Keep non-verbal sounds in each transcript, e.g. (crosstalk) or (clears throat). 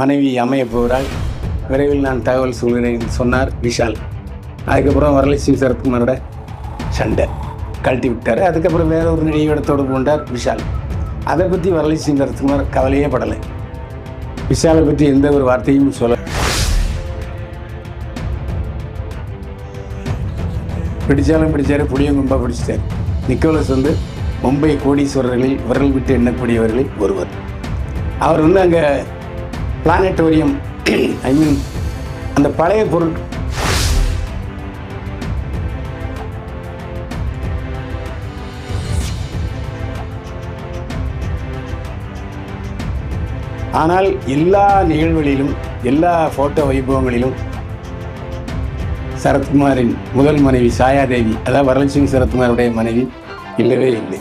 மனைவி அமைய போகிறாள். விரைவில் நான் தகவல் சொல்கிறேன் சொன்னார் விஷால். அதுக்கப்புறம் வரலட்சுமி சரத்குமாரோட சண்டை கழட்டி விட்டார். அதுக்கப்புறம் வேற ஒரு நடிகையோட தொடர்பு கொண்டார் விஷால். அதை பற்றி வரலட்சுமி சரத்குமார் கவலையே படலை. விஷாலை பற்றி எந்த ஒரு வார்த்தையும் சொல்ல பிடிச்சாலும் பிடிச்சாரு புளியங்கும்பா பிடிச்சிட்டார். நிக்கோலஸ் வந்து மும்பை கோடீஸ்வரர்களில் விரல் விட்டு எண்ணக்கூடியவர்களில் ஒருவர். அவர் வந்து அங்கே பிளானட்டோரியம். ஐ மீன் அந்த பழைய பொருள். ஆனால் எல்லா நிகழ்வுகளிலும் எல்லா ஃபோட்டோ வைபவங்களிலும் சரத்குமாரின் முதல் மனைவி சாயாதேவி அதாவது வரலட்சுமி சரத்குமாருடைய மனைவி இல்லவே இல்லை.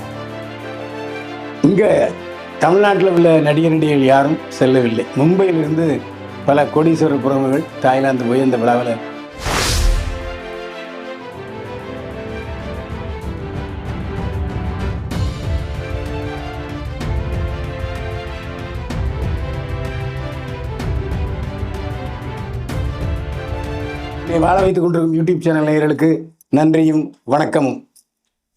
இங்கே தமிழ்நாட்டில் உள்ள நடிகர் நடிகைகள் யாரும் செல்லவில்லை. மும்பையிலிருந்து பல கோடீஸ்வரர் புறவுகள் தாய்லாந்து போய் அந்த விழாவில் வாழ வைத்துக் கொண்டிருக்கும் யூடியூப் சேனல் நேயர்களுக்கு நன்றியும் வணக்கமும்.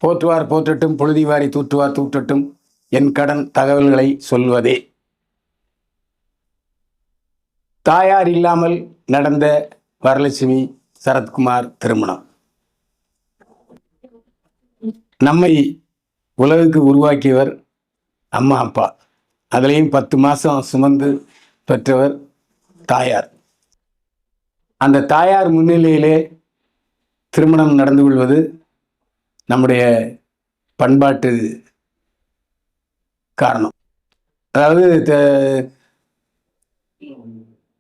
போற்றுவார் போற்றட்டும் பொழுதிவாரி தூற்றுவார் தூற்றட்டும். என் கடன் தகவல்களை சொல்வதே. தாயார் இல்லாமல் நடந்த வரலட்சுமி சரத்குமார் திருமணம். நம்மை உலகுக்கு உருவாக்கியவர் அம்மா அப்பா. அதுலேயும் பத்து மாதம் சுமந்து பெற்றவர் தாயார். அந்த தாயார் முன்னிலையிலே திருமணம் நடந்து கொள்வது நம்முடைய பண்பாட்டு காரணம். அதாவது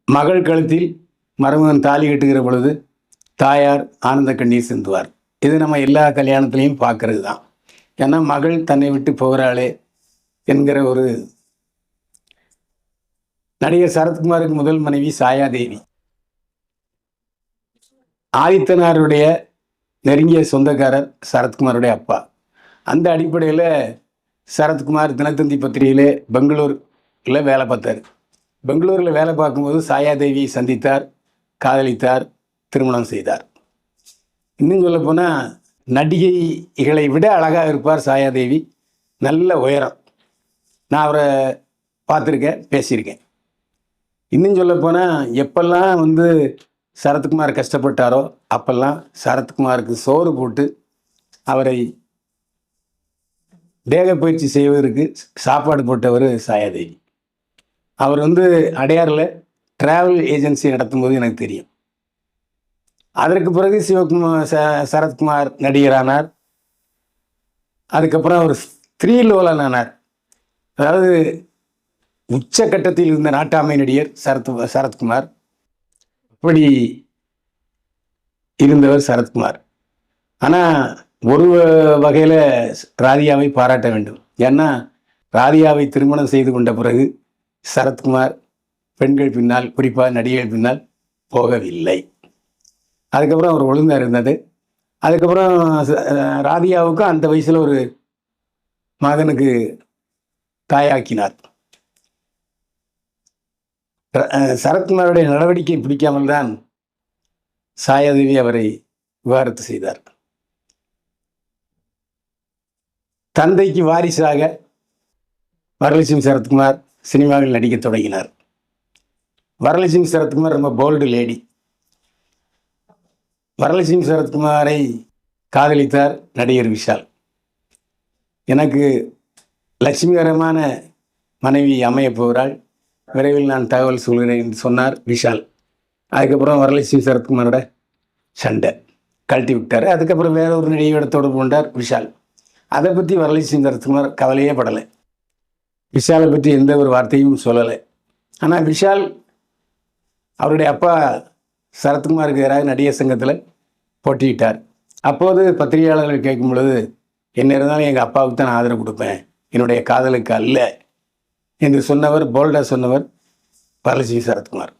மகள் கழுத்தில் மருமகன் தாலி கட்டுகிற பொழுது தாயார் ஆனந்த கண்ணீர் சிந்துவார். இது நம்ம எல்லா கல்யாணத்துலேயும் பார்க்கறது தான். ஏன்னா மகள் தன்னை விட்டு போகிறாளே என்கிற ஒரு நடிகர் சரத்குமாருக்கு முதல் மனைவி சாயாதேவி ஆதித்தனாருடைய நெருங்கிய சொந்தக்காரர் சரத்குமாருடைய அப்பா. அந்த அடிப்படையில் சரத்குமார் தினத்தந்தி பத்திரிகையில் பெங்களூரில் வேலை பார்த்தார். பெங்களூரில் வேலை பார்க்கும்போது சாயாதேவியை சந்தித்தார் காதலித்தார் திருமணம் செய்தார். இன்னும் சொல்லப்போனால் நடிகைகளை விட அழகாக இருப்பார் சாயாதேவி. நல்ல உயரம். நான் அவரை பார்த்துருக்கேன் பேசியிருக்கேன். இன்னும் சொல்லப்போனால் எப்பெல்லாம் வந்து சரத்குமார் கஷ்டப்பட்டாரோ அப்பெல்லாம் சரத்குமாருக்கு சோறு போட்டு அவரை தேக பயிற்சி செய்வதற்கு சாப்பாடு போட்டவர் சாயாதேவி. அவர் வந்து அடையாறில் ட்ராவல் ஏஜென்சி நடத்தும்போது எனக்கு தெரியும். அதற்கு பிறகு சிவகுமார் ச சரத்குமார் நடிகரானார். அதுக்கப்புறம் அவர் ஸ்திரீலோலன் ஆனார் அதாவது உச்சக்கட்டத்தில் இருந்த நாட்டாமை நடிகர் சரத் சரத்குமார். அப்படி இருந்தவர் சரத்குமார். ஆனால் ஒரு வகையில் ராதியாவை பாராட்ட வேண்டும். ஏன்னா ராதியாவை திருமணம் செய்து கொண்ட பிறகு சரத்குமார் பெண்கள் பின்னால் குறிப்பாக நடிகைகள் பின்னால் போகவில்லை. அதுக்கப்புறம் அவர் ஒழுங்காக இருந்தது. அதுக்கப்புறம் ராதியாவுக்கும் அந்த வயசில் ஒரு மகனுக்கு தாயாக்கினார். ர- சரத்குமாருடைய நடவடிக்கை பிடிக்காமல் தான் சாயாதேவி அவரை விவாகரத்து செய்தார். தந்தைக்கு வாரிசாக வரலட்சுமி சரத்குமார் சினிமாவில் நடிக்கத் தொடங்கினார். வரலட்சுமி சரத்குமார் ரொம்ப போல்டு லேடி வரலட்சுமி சரத்குமாரை காதலித்தார் நடிகர் விஷால். எனக்கு லட்சுமிகரமான மனைவி அமையப் போகிறாள். விரைவில் நான் தகவல் சொல்கிறேன் என்று சொன்னார் விஷால். அதுக்கப்புறம் வரலட்சுமி சரத்குமாரோட சண்டை கழட்டி விட்டார். அதுக்கப்புறம் வேற ஒரு நடிகையோட தொடர்பு கொண்டார் விஷால். அதை பற்றி வரலட்சுமி சரத்குமார் கவலையே படலை. விஷாலை பற்றி எந்த ஒரு வார்த்தையும் சொல்லலை. ஆனால் விஷால் அவருடைய அப்பா சரத்குமாருக்கு எதிராக நடிகர் சங்கத்தில் போட்டியிட்டார். அப்போது பத்திரிகையாளர்கள் கேட்கும் பொழுது என்ன இருந்தாலும் எங்கள் அப்பாவுக்கு தான் நான் ஆதரவு கொடுப்பேன். என்னுடைய காதலுக்கு அல்ல. என்று சொன்னவர் போல்டா சொன்னவர் வரலட்சுமி சரத்குமார்.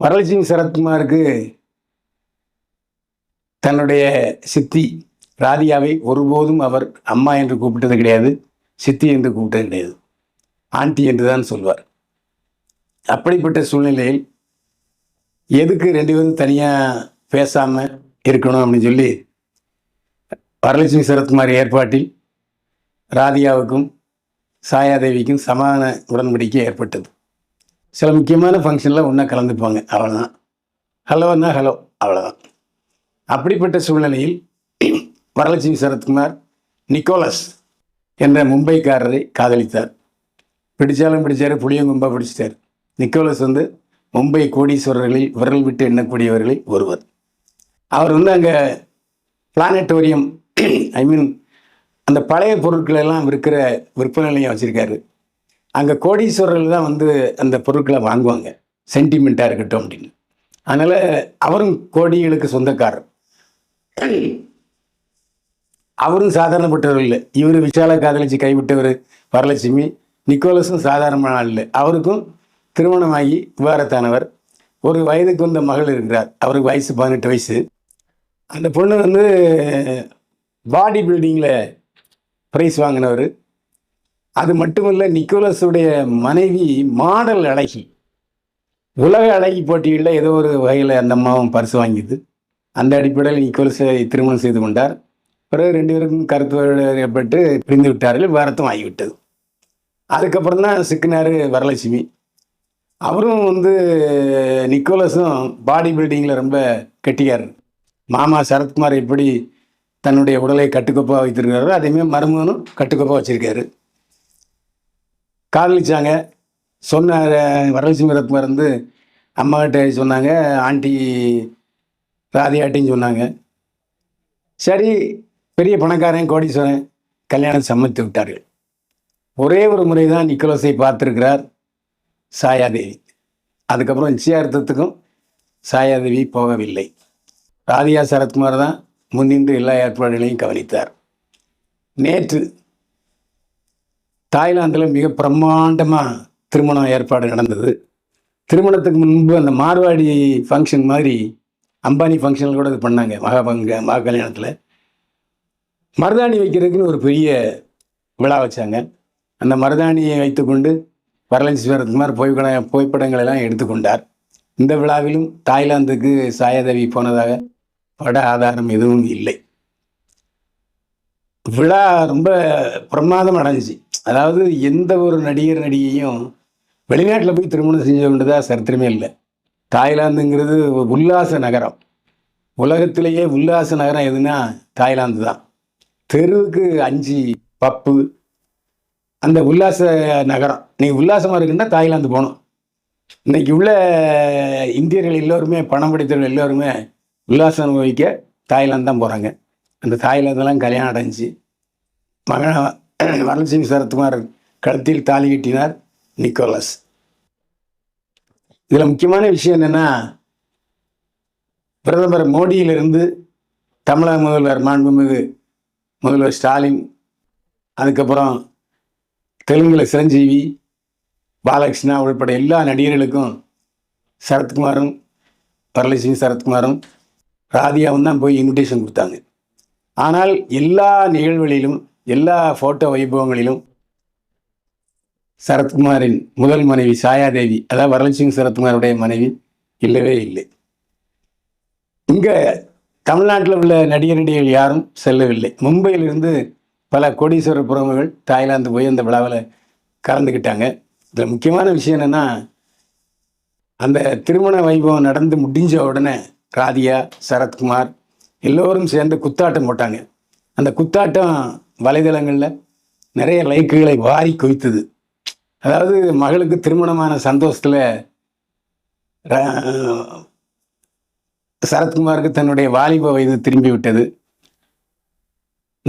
வரலட்சுமி சரத்குமாருக்கு தன்னுடைய சித்தி ராதியாவை ஒருபோதும் அவர் அம்மா என்று கூப்பிட்டது கிடையாது சித்தி என்று கூப்பிட்டது கிடையாது. ஆண்டி என்று தான் சொல்வார். அப்படிப்பட்ட சூழ்நிலையில் எதுக்கு ரெண்டு பேரும் தனியாக பேசாமல் இருக்கணும் அப்படின்னு சொல்லி வரலட்சுமி சரத்குமார் ஏற்பாட்டில் ராதியாவுக்கும் சாயாதேவிக்கும் சமான உடன்படிக்கை ஏற்பட்டது. சில முக்கியமான ஃபங்க்ஷனில் ஒன்றா கலந்துப்பாங்க அவ்வளோதான் ஹலோன்னா ஹலோ அவ்வளோதான் அப்படிப்பட்ட சூழ்நிலையில் வரலட்சுமி சரத்குமார் நிக்கோலஸ் என்ற மும்பைக்காரரை காதலித்தார். பிடிச்சாலும் பிடிச்சாரு புளியங்கும்பா பிடிச்சிட்டார். நிக்கோலஸ் வந்து மும்பை கோடீஸ்வரர்களில் விரல் விட்டு எண்ணக்கூடியவர்களில் ஒருவர். அவர் வந்து அங்கே பிளானட்டோரியம் (clears throat) ஐ மீன் அந்த பழைய பொருட்கள் எல்லாம் விற்கிற விற்பனை நிலையம் வச்சுருக்காரு. அங்கே கோடீஸ்வரர்கள் தான் வந்து அந்த பொருட்களை வாங்குவாங்க. சென்டிமெண்ட்டாக இருக்கட்டும் அப்படின்னு. அதனால் அவரும் கோடிகளுக்கு சொந்தக்காரர். அவரும் சாதாரணப்பட்டவர் இல்லை. இவர் விஷால காதலிச்சு கைவிட்டவர் வரலட்சுமி நிக்கோலஸும் சாதாரணமான ஆள் இல்லை. அவருக்கும் திருமணமாகி விவாரத்தானவர் ஒரு வயதுக்கு வந்த மகள் இருக்கிறார் அவருக்கு வயசு பதினெட்டு வயசு. அந்த பொண்ணு வந்து பாடி பில்டிங்கில் ப்ரைஸ் வாங்கினவர். அது மட்டுமல்ல நிக்கோலஸுடைய மனைவி மாடல் அழகி. உலக அழகி போட்டியில் ஏதோ ஒரு வகையில் அந்த அம்மாவும் பரிசு வாங்கியது. அந்த அடிப்படையில் நிக்கோலஸை திருமணம் செய்து கொண்டார். பிறகு ரெண்டு பேருக்கும் கருத்து பெற்று பிரிந்து விட்டார்கள் விவாரத்தும் ஆகிவிட்டது. அதுக்கப்புறம் தான் சிக்கினார் வரலட்சுமி. அவரும் வந்து நிக்கோலஸும் பாடி பில்டிங்கில் ரொம்ப கெட்டியார் மாமா சரத்குமார் எப்படி தன்னுடைய உடலை கட்டுக்கோப்பாக வைத்திருக்கிறாரோ அதேமாதிரி மருமகனும் கட்டுக்கோப்பாக வச்சுருக்காரு. காதலிச்சாங்க. சொன்ன வரலட்சுமி ரத்குமார் வந்து அம்மாக்கிட்ட சொன்னாங்க ஆண்டி ராதியாட்டின்னு சொன்னாங்க. சரி பெரிய பணக்காரன் கோடீஸ்வரன் கல்யாணம் சம்மதித்து விட்டார்கள். ஒரே ஒரு முறை தான் நிக்கோலஸை பார்த்துருக்கிறார் சாயாதேவி. அதுக்கப்புறம் நிச்சயார்த்தத்துக்கும் சாயாதேவி போகவில்லை. ராதியா சரத்குமார் தான் முன்னின்று எல்லா ஏற்பாடுகளையும் கவனித்தார். நேற்று தாய்லாந்தில் மிக பிரம்மாண்டமாக திருமணம் ஏற்பாடு நடந்தது. திருமணத்துக்கு முன்பு அந்த மார்வாடி ஃபங்க்ஷன் மாதிரி அம்பானி ஃபங்க்ஷனில் கூட இது பண்ணாங்க. மகாபங்க மகா கல்யாணத்தில் மருதாணி வைக்கிறதுக்குன்னு ஒரு பெரிய விழா வச்சாங்க. அந்த மருதாணியை வைத்துக்கொண்டு வரலட்சுமரத்குமார் புகைப்பட புகைப்படங்கள் எல்லாம் எடுத்துக்கொண்டார். இந்த விழாவிலும் தாய்லாந்துக்கு சாயதேவி போனதாக பட ஆதாரம் எதுவும் இல்லை. விழா ரொம்ப பிரமாதம் அடைஞ்சிச்சு அதாவது எந்த ஒரு நடிகர் நடிகையும் வெளிநாட்டில் போய் திருமணம் செஞ்ச வேண்டியதாக சரித்திரமே இல்லை. தாய்லாந்துங்கிறது உல்லாச நகரம். உலகத்திலேயே உல்லாச நகரம் எதுனா தாய்லாந்து தான். தெருவுக்கு அஞ்சு பப்பு. அந்த உல்லாச நகரம். நீ உல்லாசமாக இருக்குன்னா தாய்லாந்து போகணும். இன்னைக்கு உள்ள இந்தியர்கள் எல்லோருமே பணம் படித்தவர்கள் எல்லோருமே உல்லாசம் அனுபவிக்க தாய்லாந்து தான் போகிறாங்க அந்த தாய்லாந்தெல்லாம் கல்யாணம் அடைஞ்சு மகன வரலட்சுமி சரத்குமார் கழுத்தில் தாலி கட்டினார் நிக்கோலஸ். இதில் முக்கியமான விஷயம் என்னென்னா பிரதமர் மோடியிலிருந்து தமிழக முதல்வர் மாண்புமிகு முதல்வர் ஸ்டாலின் அதுக்கப்புறம் தெலுங்கில் சிரஞ்சீவி பாலகிருஷ்ணா உள்பட எல்லா நடிகர்களுக்கும் சரத்குமாரும் வரலட்சுமி சரத்குமாரும் ராதியாவும் தான் போய் இன்விடேஷன் கொடுத்தாங்க. ஆனால் எல்லா நிகழ்வுகளிலும் எல்லா ஃபோட்டோ வைபவங்களிலும் சரத்குமாரின் முதல் மனைவி சாயாதேவி அதாவது வரலட்சுமி சரத்குமாருடைய மனைவி இல்லவே இல்லை. இங்கே தமிழ்நாட்டில் உள்ள நடிகர் நடிகைகள் யாரும் செல்லவில்லை. மும்பையிலிருந்து பல கோடீஸ்வர புறமுகள் தாய்லாந்து போய் அந்த விழாவில் கலந்துக்கிட்டாங்க. இதில் முக்கியமான விஷயம் என்னென்னா அந்த திருமண வைபவம் நடந்து முடிஞ்ச உடனே ராதியா சரத்குமார் எல்லோரும் சேர்ந்து குத்தாட்டம் போட்டாங்க. அந்த குத்தாட்டம் வலைதளங்களில் நிறைய லைக்குகளை வாரி குவித்தது. அதாவது மகளுக்கு திருமணமான சந்தோஷத்தில் சரத்குமாருக்கு தன்னுடைய வாலிப வயது திரும்பி விட்டது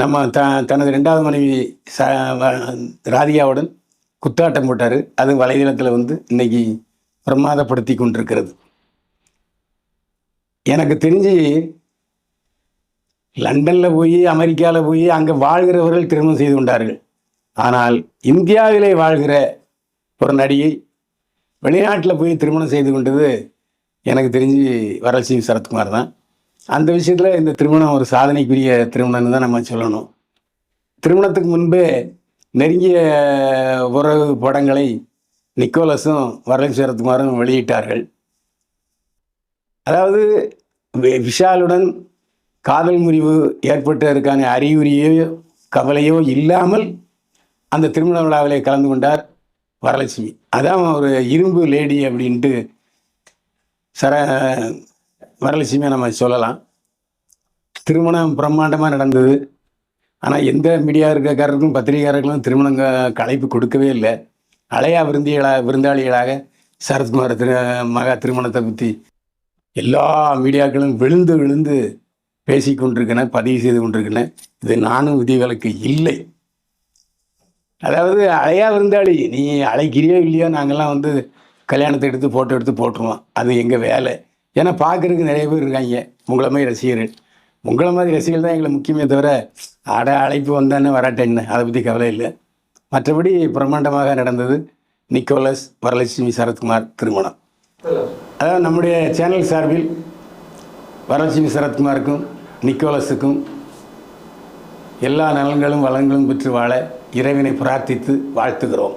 நம்ம த தனது ரெண்டாவது மனைவி ச ராதிகாவுடன் குத்தாட்டம் போட்டார். அது வலைதளத்தில் வந்து இன்னைக்கு பிரமாதப்படுத்தி கொண்டிருக்கிறது. எனக்கு தெரிஞ்சு லண்டனில் போய் அமெரிக்காவில் போய் அங்கே வாழ்கிறவர்கள் திருமணம் செய்து கொண்டார்கள். ஆனால் இந்தியாவிலே வாழ்கிற ஒரு நடிகை வெளிநாட்டில் போய் திருமணம் செய்து கொண்டது எனக்கு தெரிஞ்சு வரலட்சுமி சரத்குமார் தான். அந்த விஷயத்தில் இந்த திருமணம் ஒரு சாதனைக்குரிய திருமணம்னு தான் நம்ம சொல்லணும். திருமணத்துக்கு முன்பே நெருங்கிய உறவு படங்களை நிக்கோலஸும் வரலட்சுமி சரத்குமாரும் வெளியிட்டார்கள். அதாவது வி- விஷாலுடன் காதல் முறிவு ஏற்பட்டதற்கான அறிகுறியோ கவலையோ இல்லாமல் அந்த திருமண விழாவிலே கலந்து கொண்டார் வரலட்சுமி அதான் ஒரு இரும்பு லேடி அப்படின்ட்டு சர வரலட்சுமியை நம்ம சொல்லலாம். திருமணம் பிரம்மாண்டமாக நடந்தது. ஆனால் எந்த மீடியா இருக்கக்காரருக்கும் பத்திரிகையாளர்களும் திருமணம் கலைப்பு கொடுக்கவே இல்லை. அலையா விருந்திகளாக விருந்தாளிகளாக சரத்குமார் திரு மகா திருமணத்தை பற்றி எல்லா மீடியாக்களும் விழுந்து விழுந்து பேசி கொண்டிருக்கேன் பதிவு செய்து கொண்டிருக்கேன் இது நானும் விதிவிலக்கு இல்லை. அதாவது அழையா விருந்தாளி நீ அழைக்கிறியோ இல்லையோ நாங்கள்லாம் வந்து கல்யாணத்தை எடுத்து ஃபோட்டோ எடுத்து போட்டுருவோம் அது எங்கள் வேலை. ஏன்னா பார்க்குறதுக்கு நிறைய பேர் இருக்காங்க. உங்களை மாதிரி ரசிகர்கள். உங்களை மாதிரி ரசிகர்கள் தான் எங்களை முக்கியமே தவிர அட அழைப்பு வந்தானே வராட்டேன்னு அதை பற்றி கவலை இல்லை. மற்றபடி பிரம்மாண்டமாக நடந்தது நிக்கோலஸ் வரலட்சுமி சரத்குமார் திருமணம். அதாவது நம்முடைய சேனல் சார்பில் வரலட்சுமி சரத்குமாருக்கும் நிக்கோலஸுக்கும் எல்லா நலன்களும் வளங்களும் பெற்று வாழ இறைவனை பிரார்த்தித்து வாழ்த்துகிறோம்.